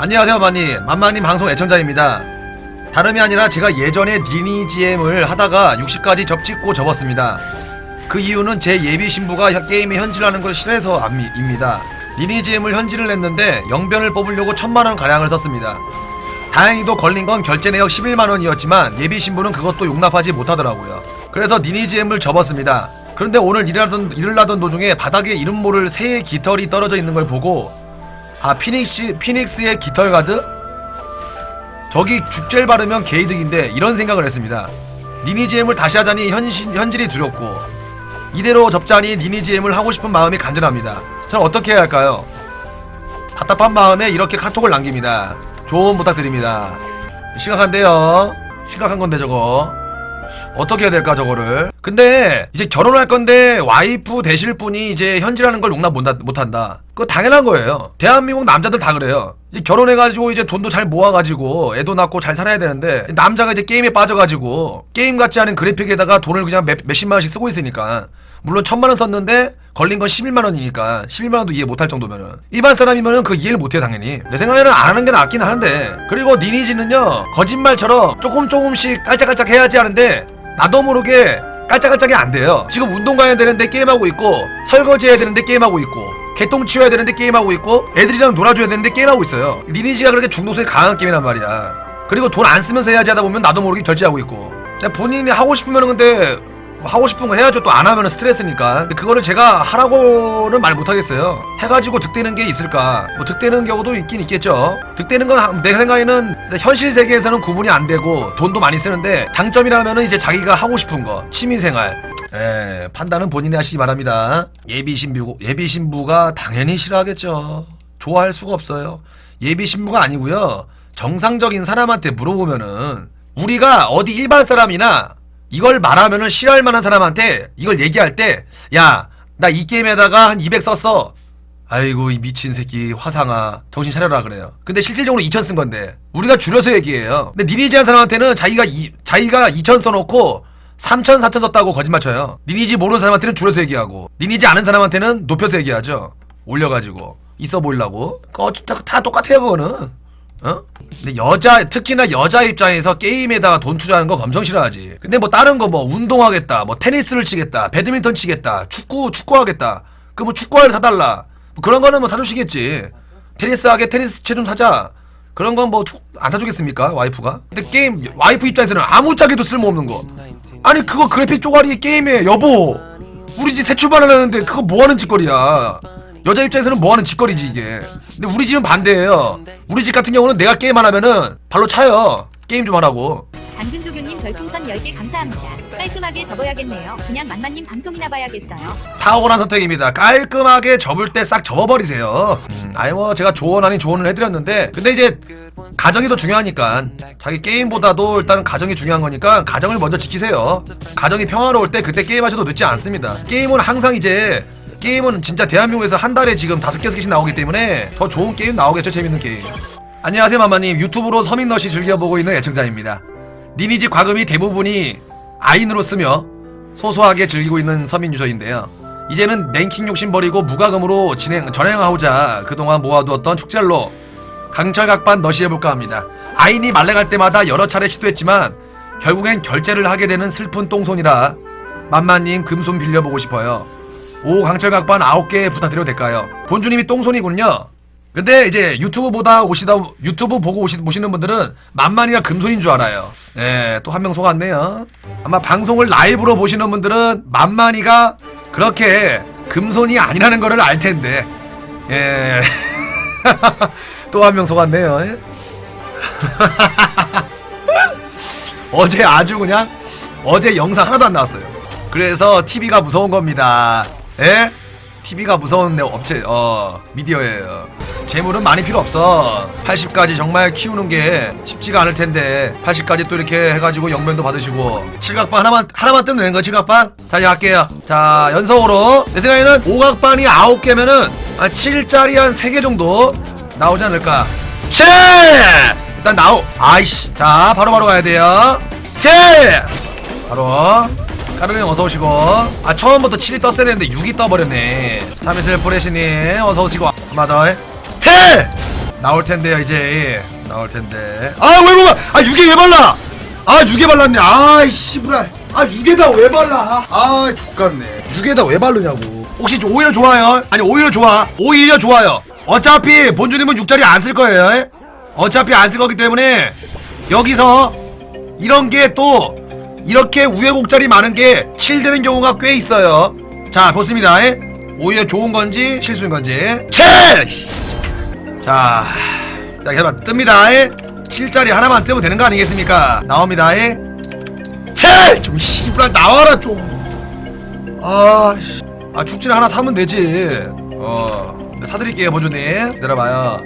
안녕하세요 만님 만만님 방송 애청자입니다. 다름이 아니라 제가 예전에 니니GM을 하다가 60까지 접찍고 접었습니다. 그 이유는 제 예비 신부가 혀- 게임에 현질하는 걸 싫어해서입니다. 니니GM을 현질을 했는데 영변을 뽑으려고 천만원 가량을 썼습니다. 다행히도 걸린 건 결제 내역 11만원이었지만 예비 신부는 그것도 용납하지 못하더라고요. 그래서 니니GM을 접었습니다. 그런데 오늘 일하던, 일을 하던 도중에 바닥에 이름 모를 새의 깃털이 떨어져 있는 걸 보고 아 피닉스 피닉스의 깃털 가드? 저기 죽젤 바르면 개이득인데 이런 생각을 했습니다. 니니지엠을 다시 하자니 현신, 현질이 두렵고 이대로 접자니 니니지엠을 하고 싶은 마음이 간절합니다. 저는 어떻게 해야 할까요? 답답한 마음에 이렇게 카톡을 남깁니다. 조언 부탁드립니다. 심각한데요. 심각한 건데 저거. 어떻게 해야 될까 저거를? 근데 이제 결혼할 건데 와이프 되실 분이 이제 현질하는 걸 용납 못한다. 그거 당연한 거예요. 대한민국 남자들 다 그래요. 이제 결혼해가지고 이제 돈도 잘 모아가지고 애도 낳고 잘 살아야 되는데 남자가 이제 게임에 빠져가지고 게임 같지 않은 그래픽에다가 돈을 그냥 몇, 몇십만 원씩 쓰고 있으니까 물론 천만 원 썼는데 걸린 건 11만 원이니까 11만 원도 이해 못할 정도면은. 일반 사람이면은 그 이해를 못해 당연히. 내 생각에는 안 하는 게 낫긴 하는데. 그리고 니니지는요 거짓말처럼 조금 조금씩 깔짝깔짝 해야지 하는데 나도 모르게 깔짝깔짝이 안 돼요. 지금 운동 가야 되는데 게임하고 있고 설거지 해야 되는데 게임하고 있고 개똥 치워야 되는데 게임하고 있고 애들이랑 놀아줘야 되는데 게임하고 있어요. 니니지가 그렇게 중독성이 강한 게임이란 말이야. 그리고 돈 안 쓰면서 해야지 하다 보면 나도 모르게 결제하고 있고. 본인이 하고 싶으면 근데 뭐 하고 싶은 거 해야죠. 또 안 하면 스트레스니까. 그거를 제가 하라고는 말 못하겠어요. 해가지고 득되는 게 있을까? 뭐 득되는 경우도 있긴 있겠죠. 득되는 건 내 생각에는 현실 세계에서는 구분이 안 되고 돈도 많이 쓰는데 장점이라면은 이제 자기가 하고 싶은 거 취미생활. 에 판단은 본인이 하시기 바랍니다. 예비 신부 예비 신부가 당연히 싫어하겠죠. 좋아할 수가 없어요. 예비 신부가 아니고요. 정상적인 사람한테 물어보면은 우리가 어디 일반 사람이나 이걸 말하면은 싫어할 만한 사람한테 이걸 얘기할 때, 야, 나 이 게임에다가 한 200 썼어. 아이고, 이 미친 새끼, 화상아. 정신 차려라, 그래요. 근데 실질적으로 2000쓴 건데. 우리가 줄여서 얘기해요. 근데 니니지 한 사람한테는 자기가, 이, 자기가 2000 써놓고 3000, 4000 썼다고 거짓말 쳐요. 니니지 모르는 사람한테는 줄여서 얘기하고, 니니지 아는 사람한테는 높여서 얘기하죠. 올려가지고. 있어 보이려고. 그거 다, 다 똑같아요, 그거는. 어? 근데 여자 특히나 여자 입장에서 게임에다가 돈 투자하는 거 엄청 싫어하지. 근데 뭐 다른 거 뭐 운동하겠다, 뭐 테니스를 치겠다, 배드민턴 치겠다, 축구 축구하겠다. 그 뭐 축구화를 사달라. 뭐 그런 거는 뭐 사주시겠지. 테니스 하게 테니스 채 좀 사자. 그런 건 뭐 안 사주겠습니까 와이프가? 근데 게임 와이프 입장에서는 아무짝에도 쓸모없는 거. 아니 그거 그래픽 쪼가리 게임에 여보 우리 집 새 출발하려는데 그거 뭐하는 짓거리야. 여자 입장에서는 뭐하는 짓거리지 이게. 근데 우리 집은 반대예요. 우리 집 같은 경우는 내가 게임 안 하면은 발로 차요. 게임 좀 하라고. 당근조교님 별풍선 10개 감사합니다. 깔끔하게 접어야겠네요. 그냥 만만님 방송이나 봐야겠어요. 탁월한 선택입니다. 깔끔하게 접을 때 싹 접어버리세요. 음, 아니 뭐 제가 조언 아닌 조언을 해드렸는데 근데 이제 가정이 더 중요하니까 자기 게임보다도 일단은 가정이 중요한 거니까 가정을 먼저 지키세요. 가정이 평화로울 때 그때 게임하셔도 늦지 않습니다. 게임은 항상 이제 게임은 진짜 대한민국에서 한 달에 지금 다섯 개 개씩 나오기 때문에 더 좋은 게임 나오겠죠 재밌는 게임. 안녕하세요 마마님. 유튜브로 서민너시 즐겨보고 있는 애청자입니다. 니니지 과금이 대부분이 아인으로 쓰며 소소하게 즐기고 있는 서민 유저인데요. 이제는 랭킹 욕심 버리고 무과금으로 진행 전행하고자 그동안 모아두었던 축제로 강철각반 너시해볼까 합니다. 아인이 말랭할 때마다 여러 차례 시도했지만 결국엔 결제를 하게 되는 슬픈 똥손이라 만만님 금손 빌려보고 싶어요 오 강철 각반 9개 부탁드려도 될까요? 본주님이 똥손이군요. 근데 이제 유튜브 보다 오시다 유튜브 보고 오시, 보시는 분들은 만만이가 금손인 줄 알아요. 예, 또 한 명 속았네요. 아마 방송을 라이브로 보시는 분들은 만만이가 그렇게 금손이 아니라는 거를 알 텐데. 예. 또 한 명 속았네요. 예? 어제 아주 그냥 어제 영상 하나도 안 나왔어요. 그래서 TV가 무서운 겁니다. 예? TV가 무서운 내 업체 어 미디어예요. 재물은 많이 필요 없어. 80까지 정말 키우는 게 쉽지가 않을 텐데 80까지 또 이렇게 해가지고 영변도 받으시고 칠각반 하나만 하나만 뜨면 되는 거 칠각반? 자 이제 갈게요. 자 연속으로 내 생각에는 오각반이 9개면은 한 7짜리 한 3개 정도 나오지 않을까. 7! 일단 나오. 아이씨. 자 바로 바로 가야 돼요. 7! 바로 까르님 어서 오시고. 아 처음부터 7이 떴어야 되는데 6이 떠버렸네. 참이슬 프레시님 어서 오시고. 한번 더 텔! 나올 텐데요 이제. 나올 텐데. 아 왜 뭐야 아 육에 왜 발라? 아 육에 발랐네. 아이 씨부랄. 아 육에다 왜 발라? 아 족같네. 육에다 왜 바르냐고. 혹시 오히려 좋아요? 아니 오히려 좋아. 오히려 좋아요. 어차피 본주님은 육자리 안 쓸 거예요. 에? 어차피 안 쓸 거기 때문에 여기서 이런 게 또 이렇게 우여곡절이 많은 게 칠되는 경우가 꽤 있어요 자 보습니다 에? 오히려 좋은 건지 실수인 건지 칠! 자, 자, 계속 뜹니다. 에? 7짜리 하나만 뜨면 되는 거 아니겠습니까? 나옵니다. 에? 7! 좀 씨발 나와라 좀. 아, 씨. 아 축질 하나 사면 되지. 어, 사드릴게요, 보조님. 기다려봐요.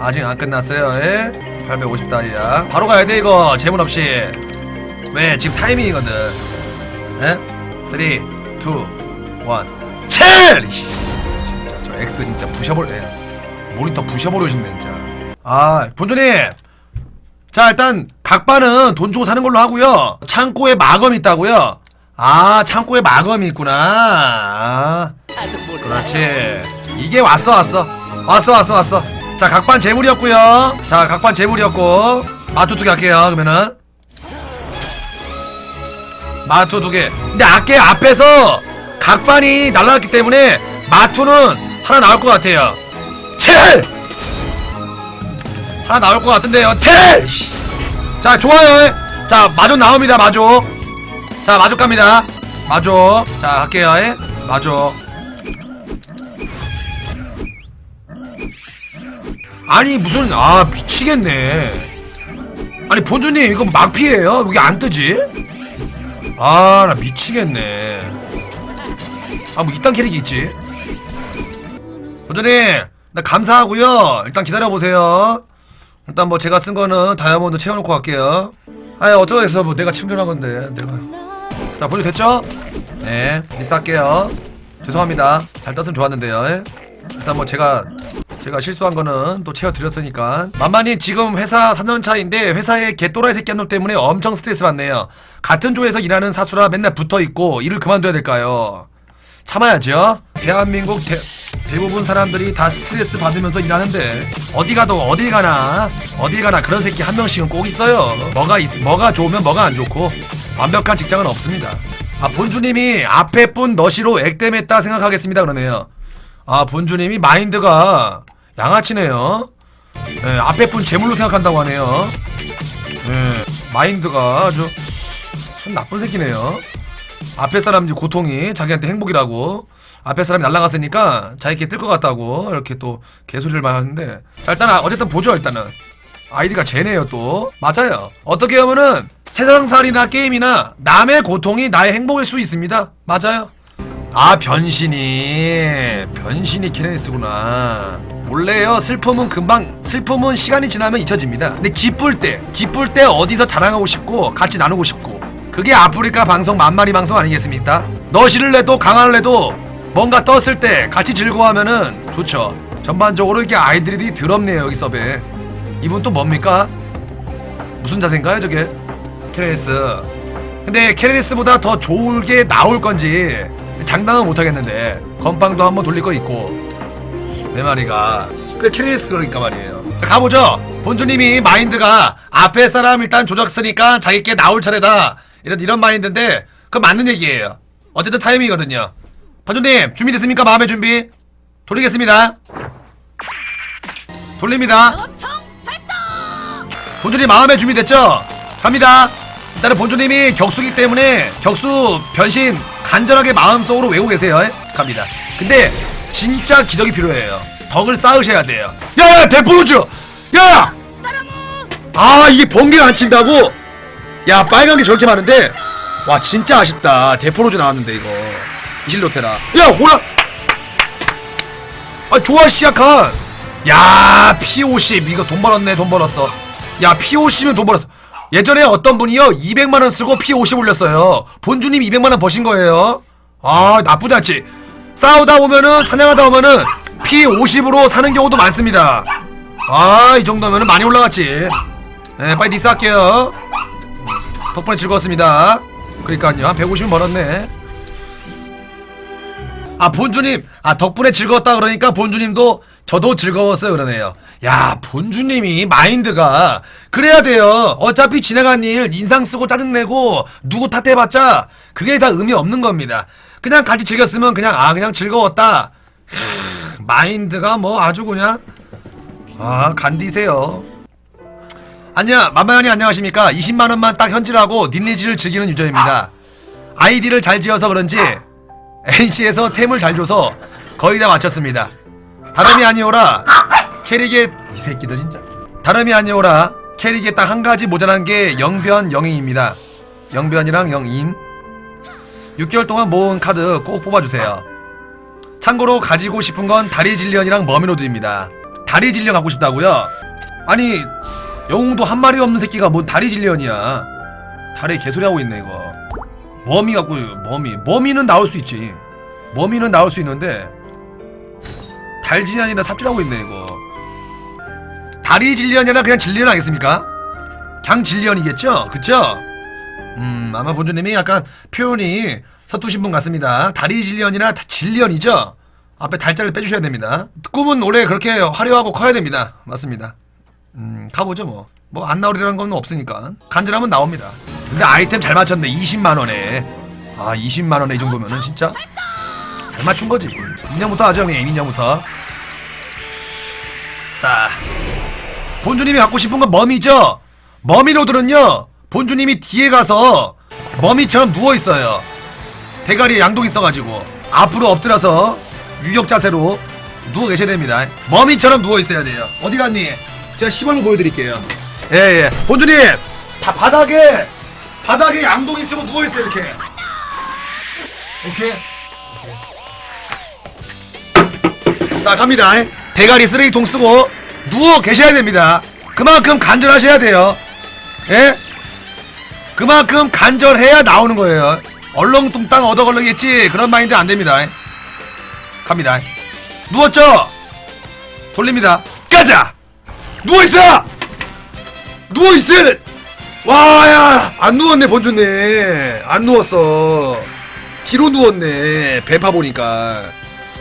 아직 안 끝났어요. 에? 850 다이야. 바로 가야 돼 이거 재문 없이. 왜? 지금 타이밍이거든. 에? 3, 2, 1. 7! 진짜 저 X 진짜 부셔버려. 모니터 부셔버리고 싶네 진짜 아 본조님 자 일단 각반은 돈 주고 사는 걸로 하고요 창고에 마검이 있다고요 아 창고에 마검이 있구나 아, 그렇지 이게 왔어 왔어 왔어 왔어 왔어 자 각반 재물이었고요 자 각반 재물이었고 마투 두개 할게요 그러면은 마투 두 개. 근데 아까 앞에서 각반이 날라갔기 때문에 마투는 하나 나올 것 같아요. 7! 하나 나올 것 같은데요. 7! 자 좋아요. 자 마조 나옵니다 마조. 자 마조 갑니다. 마조. 자 할게요. 예? 마조. 아니 무슨 아 미치겠네. 아니 본주님 이거 막피에요? 여기 안 뜨지? 아 나 미치겠네. 아 뭐 이딴 캐릭이 있지? 본주님 나 감사하고요. 일단 기다려보세요. 일단 뭐 제가 쓴 거는 다이아몬드 채워놓고 갈게요. 아니 어쩌겠어 뭐 내가 침전한 건데 내가. 자 본주 됐죠? 네 리스 할게요. 죄송합니다. 잘 떴으면 좋았는데요. 예? 일단 뭐 제가 제가 실수한 거는 또 채워드렸으니까. 만만히 지금 회사 3년 차인데 회사에 개또라이 새끼 한 놈 때문에 엄청 스트레스 받네요. 같은 조에서 일하는 사수라 맨날 붙어있고 일을 그만둬야 될까요? 참아야죠. 대한민국 대, 대부분 사람들이 다 스트레스 받으면서 일하는데 어디 가도 어딜 가나 어딜 가나 그런 새끼 한 명씩은 꼭 있어요. 뭐가 있, 뭐가 좋으면 뭐가 안 좋고 완벽한 직장은 없습니다. 아 본주님이 앞에 분 너시로 액땜했다 생각하겠습니다 그러네요. 아 본주님이 마인드가 양아치네요. 예, 앞에 분 재물로 생각한다고 하네요. 예, 마인드가 아주 순 나쁜 새끼네요. 앞에 사람 고통이 자기한테 행복이라고. 앞에 사람이 날라갔으니까 자기께 뜰 것 같다고 이렇게 또 개소리를 많이 하는데. 자 일단 아, 어쨌든 보죠 일단은. 아이디가 쟤네요 또. 맞아요. 어떻게 보면은 세상살이나 게임이나 남의 고통이 나의 행복일 수 있습니다. 맞아요 아 변신이. 변신이 케네스구나. 원래요. 슬픔은 금방 슬픔은 시간이 지나면 잊혀집니다. 근데 기쁠 때 기쁠 때 어디서 자랑하고 싶고 같이 나누고 싶고 그게 아프리카 방송 만마리 방송 아니겠습니까? 너시를 내도 강화를 내도 뭔가 떴을 때 같이 즐거워하면은 좋죠. 전반적으로 이렇게 아이들이 더럽네요 여기 섭에 이분 또 뭡니까? 무슨 자세인가요 저게? 케네스. 근데 케네스보다 더 좋은 게 나올 건지 장담은 못하겠는데 건빵도 한번 돌릴 거 있고. 내 말이가 그 케네스 그러니까 말이에요. 자 가보죠. 본주님이 마인드가 앞에 사람 일단 조작 쓰니까 자기께 나올 차례다. 이런 이런 마인드인데 그 맞는 얘기예요. 어쨌든 타이밍이거든요. 본주님 준비됐습니까? 마음의 준비? 돌리겠습니다. 돌립니다. 본주님 마음의 준비됐죠? 갑니다. 일단은 본주님이 격수기 때문에 격수 변신 간절하게 마음속으로 외우고 계세요. 에? 갑니다. 근데 진짜 기적이 필요해요. 덕을 쌓으셔야 돼요. 야, 야 대포로즈! 야! 아 이게 번개가 안 친다고? 야 빨간 게 저렇게 많은데 와 진짜 아쉽다. 대포로즈 나왔는데 이거 이실로테라. 야 호라! 아 좋아 시작한. 야 P50 이거 돈 벌었네 돈 벌었어. 야 P50면 돈 벌었어. 예전에 어떤 분이요 200만원 쓰고 P50 올렸어요. 본주님 200만원 버신 거예요. 아 나쁘지 않지. 싸우다 보면은 사냥하다 보면은 P50으로 사는 경우도 많습니다. 아 이 정도면은 많이 올라갔지. 네 빨리 디스 할게요. 덕분에 즐거웠습니다. 그러니까요 한 150은 벌었네. 아 본주님 아 덕분에 즐거웠다 그러니까 본주님도 저도 즐거웠어요 그러네요 야 본주님이 마인드가 그래야 돼요. 어차피 지나간 일 인상 쓰고 짜증내고 누구 탓해봤자 그게 다 의미 없는 겁니다. 그냥 같이 즐겼으면 그냥 아 그냥 즐거웠다. 크, 마인드가 뭐 아주 그냥 아 간디세요. 안녕 만마연이 안녕하십니까? 20만원만 딱 현질하고 닌리지를 즐기는 유저입니다. 아이디를 잘 지어서 그런지 NC에서 템을 잘 줘서 거의 다 마쳤습니다. 다름이 아니오라 캐릭의 이 새끼들 진짜. 다름이 아니오라. 캐릭에 딱 한 가지 모자란 게 영변 영인입니다. 영변이랑 영인. 6개월 동안 모은 카드 꼭 뽑아주세요. 참고로 가지고 싶은 건 다리 질련이랑 머미로드입니다. 다리 질련 갖고 싶다고요? 아니 영웅도 한 마리 없는 새끼가 뭔 다리 질련이야? 다리 개소리 하고 있네 이거. 머미 갖고 머미. 머미는 나올 수 있지. 머미는 나올 수 있는데 달진이 아니라 삽질하고 있네 이거 다리 질련이나 그냥 질련 아니겠습니까? 그냥 질련이겠죠? 그쵸? 음 아마 본주님이 약간 표현이 서투신 분 같습니다. 다리 질련이나 다- 질련이죠? 앞에 달자를 빼주셔야 됩니다. 꿈은 원래 그렇게 화려하고 커야 됩니다. 맞습니다. 음 가보죠 뭐. 뭐 안 나오리라는 건 없으니까. 간절하면 나옵니다. 근데 아이템 잘 맞췄네. 20만원에. 아 20만원에 이 정도면은 진짜 잘 맞춘 거지. 2년부터 하죠 형님. 2년부터. 자 본주님이 갖고 싶은 건 머미죠? 머미로드는요 본주님이 뒤에 가서 머미처럼 누워있어요. 대가리에 양동 있어가지고 앞으로 엎드려서 유격 자세로 누워 계셔야 됩니다. 머미처럼 누워있어야 돼요. 어디 갔니? 제가 시벌로 보여드릴게요. 예예. 본주님! 다 바닥에 바닥에 양동이 쓰고 누워있어요 이렇게. 오케이. 자 갑니다. 대가리 쓰레기통 쓰고 누워 계셔야 됩니다. 그만큼 간절하셔야 돼요. 예? 그만큼 간절해야 나오는 거예요. 얼렁뚱땅 얻어걸러겠지? 그런 마인드 안 됩니다. 갑니다. 누웠죠? 돌립니다. 가자! 누워있어! 누워있어야 돼 와 야! 안 누웠네 본주님. 안 누웠어. 뒤로 누웠네. 배파 보니까.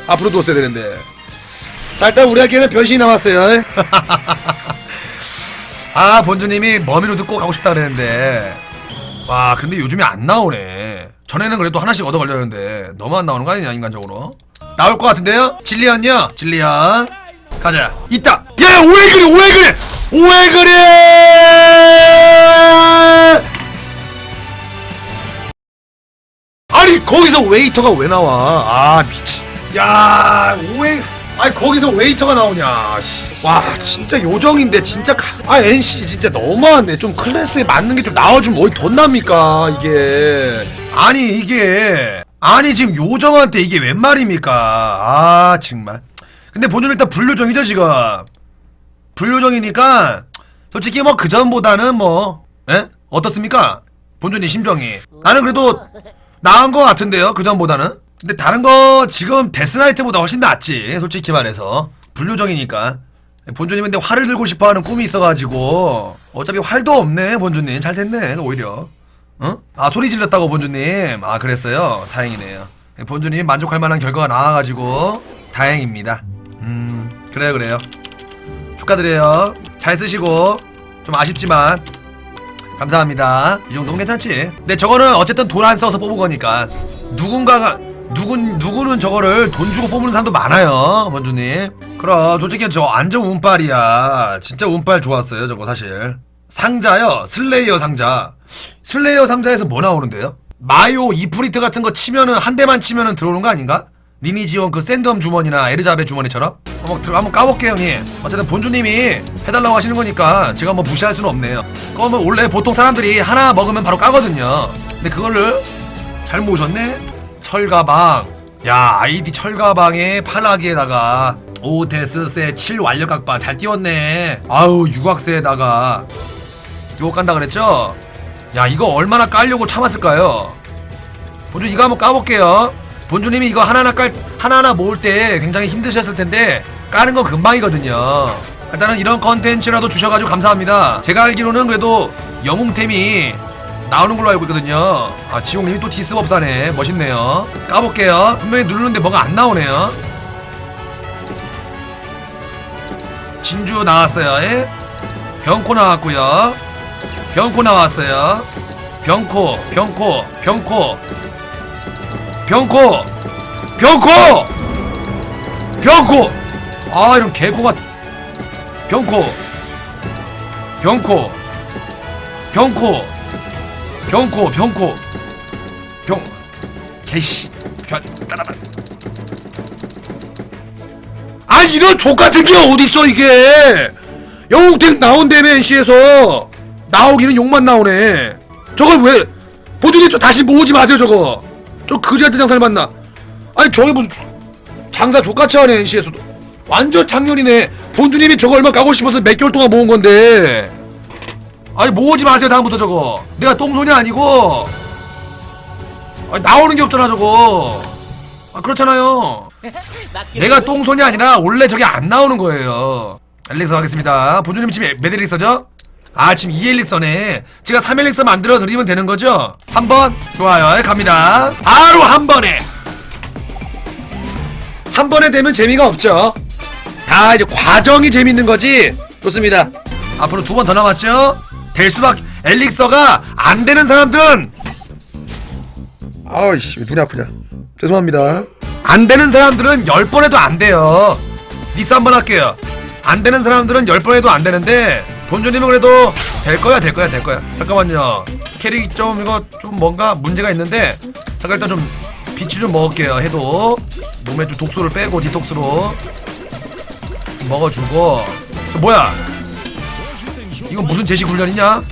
앞으로 누웠어야 되는데 자 일단 우리에게는 변신이 남았어요. 아 본주님이 머미로 듣고 가고 싶다 그랬는데. 와 근데 요즘에 안 나오네. 전에는 그래도 하나씩 얻어 걸렸는데 너무 안 나오는 거 아니냐 인간적으로? 나올 것 같은데요? 질리언요? 질리언 가자. 있다. 야 오해 그래 오해 그래 오해 그래 아니 거기서 웨이터가 왜 나와? 아 미치 야 오해 아니 거기서 웨이터가 나오냐 씨. 와 진짜 요정인데 진짜 가... 아 NC 진짜 너무하네. 좀 클래스에 맞는 게 좀 나와주면 어디 돈 납니까 이게. 아니 이게 아니 지금 요정한테 이게 웬 말입니까? 아 정말. 근데 본전 일단 불요정이죠 지금. 불요정이니까 솔직히 뭐 그전보다는 뭐 예? 어떻습니까? 본전이 심정이. 나는 그래도 나은 것 같은데요 그전보다는 근데 다른 거 지금 데스나이트보다 훨씬 낫지 솔직히 말해서. 불요정이니까. 본주님 근데 활을 들고 싶어하는 꿈이 있어가지고. 어차피 활도 없네 본주님. 잘 됐네 오히려. 어? 아 소리 질렀다고 본주님. 아 그랬어요? 다행이네요. 본주님 만족할 만한 결과가 나와가지고 다행입니다. 음 그래요 그래요. 축하드려요. 잘 쓰시고. 좀 아쉽지만. 감사합니다. 이 정도면 괜찮지. 근데 저거는 어쨌든 돈안 써서 뽑은 거니까. 누군가가 누군 누구는 저거를 돈 주고 뽑는 사람도 많아요, 번주님. 그럼 솔직히 저 완전 운빨이야. 진짜 운빨 좋았어요, 저거 사실. 상자요, 슬레이어 상자. 슬레이어 상자에서 뭐 나오는데요? 마요 이프리트 같은 거 치면은 한 대만 치면은 들어오는 거 아닌가? 니니지온 그 샌덤 주머니나 에르자베 주머니처럼? 한번 들어 한번 까볼게요 형님 어쨌든 본주님이 해달라고 하시는 거니까 제가 뭐 무시할 수는 없네요 그러면 원래 보통 사람들이 하나 먹으면 바로 까거든요 근데 그거를 잘 모으셨네 철가방 야 아이디 철가방에 파나기에다가 오데스세 7 완력각방 잘 띄웠네 아우 유각세에다가 이거 깐다 그랬죠? 야 이거 얼마나 깔려고 참았을까요? 본주 이거 한번 까볼게요. 본주님이 이거 하나하나 깔 하나하나 모을 때 굉장히 힘드셨을 텐데 까는 건 금방이거든요. 일단은 이런 컨텐츠라도 주셔가지고 감사합니다. 제가 알기로는 그래도 영웅템이 나오는 걸로 알고 있거든요. 아 지용님이 또 디스법사네. 멋있네요. 까볼게요. 분명히 누르는데 뭐가 안 나오네요. 진주 나왔어요. 예? 병코 나왔고요. 병코 나왔어요. 병코, 병코, 병코, 병코, 병코, 병코. 아 이런 개코가 병코, 병코, 병코, 병코, 병코, 병 개씨. 병 따라다. 아 이런 족 같은 게 어딨어 이게? 영웅택 나온다며 NC에서. 나오기는 욕만 나오네. 저걸 왜저 다시 모으지 마세요 저거. 저 그지한테 장사를 만나. 아니 저게 무슨 장사 족같이 하네 NC에서도. 완전 작년이네. 본주님이 저거 얼마 가고 싶어서 몇 개월 동안 모은 건데 아니 모으지 마세요 다음부터 저거 내가 똥손이 아니고 아니 나오는 게 없잖아 저거 아 그렇잖아요 내가 똥손이 아니라 원래 저게 안 나오는 거예요. 엘릭서 하겠습니다. 본주님 지금 몇 엘릭서죠? 아 지금 2엘릭서네. 제가 3엘릭서 만들어 드리면 되는 거죠? 한 번? 좋아요. 갑니다. 바로 한 번에. 한 번에 되면 재미가 없죠. 다 이제 과정이 재밌는 거지. 좋습니다. 앞으로 두 번 더 남았죠? 될 수밖에 엘릭서가 안 되는 사람들은 아이씨 눈이 아프냐. 죄송합니다. 안 되는 사람들은 열 번 해도 안 돼요. 니스 한번 할게요. 안 되는 사람들은 열 번 해도 안 되는데 본주님은 그래도 될 거야 될 거야 될 거야. 잠깐만요. 캐릭 좀 이거 좀 뭔가 문제가 있는데 잠깐 일단 좀 비치 좀 먹을게요. 해도 몸에 좀 독소를 빼고 디톡스로 먹어주고 저 뭐야? 이거 무슨 제식 훈련이냐?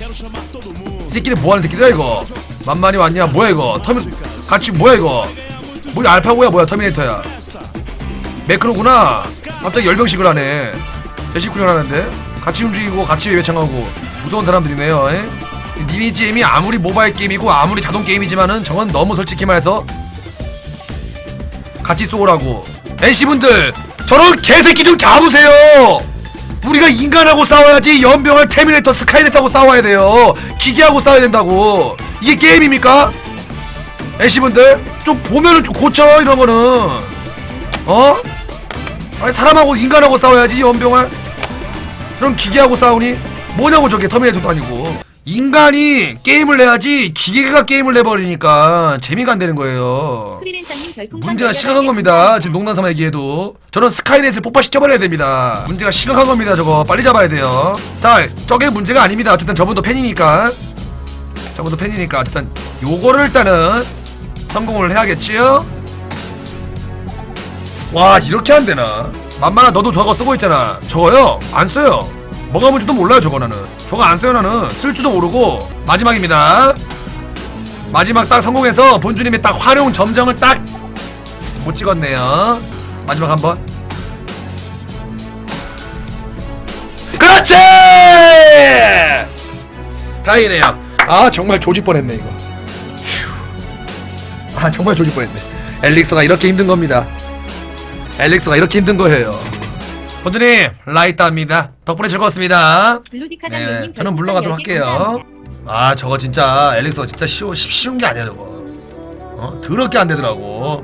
이 새끼는 뭐하는 새끼들야 이거? 만만히 왔냐? 뭐야 이거? 터미 같이 뭐야 이거? 뭐야 알파고야 뭐야 터미네이터야 매크로구나 갑자기 열병식을 하네 제식 훈련하는데 같이 움직이고 같이 외창하고 무서운 사람들이네요 에? 니니지 게임이 아무리 모바일 게임이고 아무리 자동 게임이지만은 저건 너무 솔직히 말해서 같이 쏘라고 NC분들 저런 개새끼 좀 잡으세요 우리가 인간하고 싸워야지 연병을 테미네이터 스카이넷하고 싸워야 돼요. 기계하고 싸워야 된다고. 이게 게임입니까? NC분들 좀 보면은 좀 고쳐 이런 거는. 어? 아니 사람하고 인간하고 싸워야지 연병을. 그럼 기계하고 싸우니 뭐냐고 저게 터미네이터도 아니고 인간이 게임을 내야지 기계가 게임을 내버리니까 재미가 안 되는 거예요 문제가 18개 심각한 겁니다. 지금 농담 삼아 얘기해도 저는 스카이넷을 폭파시켜버려야 됩니다. 문제가 심각한 겁니다. 저거 빨리 잡아야 돼요. 자, 저게 문제가 아닙니다. 어쨌든 저분도 팬이니까. 저분도 팬이니까 어쨌든 요거를 일단은 성공을 해야겠지요. 와 이렇게 안 되나? 만만아 너도 저거 쓰고 있잖아. 저거요 안 써요. 뭐가 뭔지도 몰라요 저거 나는. 저거 안 써요 나는. 쓸 줄도 모르고 마지막입니다. 마지막 딱 성공해서 본주님이 딱 활용 점정을 딱 못 찍었네요. 마지막 한 번. 그렇지! 다행이네요. 아 정말 조질 뻔했네 이거. 휴. 아 정말 조질 뻔했네. 엘릭스가 이렇게 힘든 겁니다. 엘릭스가 이렇게 힘든 거예요. 본주님 라이트합니다. 덕분에 즐거웠습니다. 블루디카장로님 네, 저는 물러가도록 할게요. 아 저거 진짜 엘릭서 진짜 쉬워 쉬- 쉬운 게 아니야 저거. 어 더럽게 안 되더라고.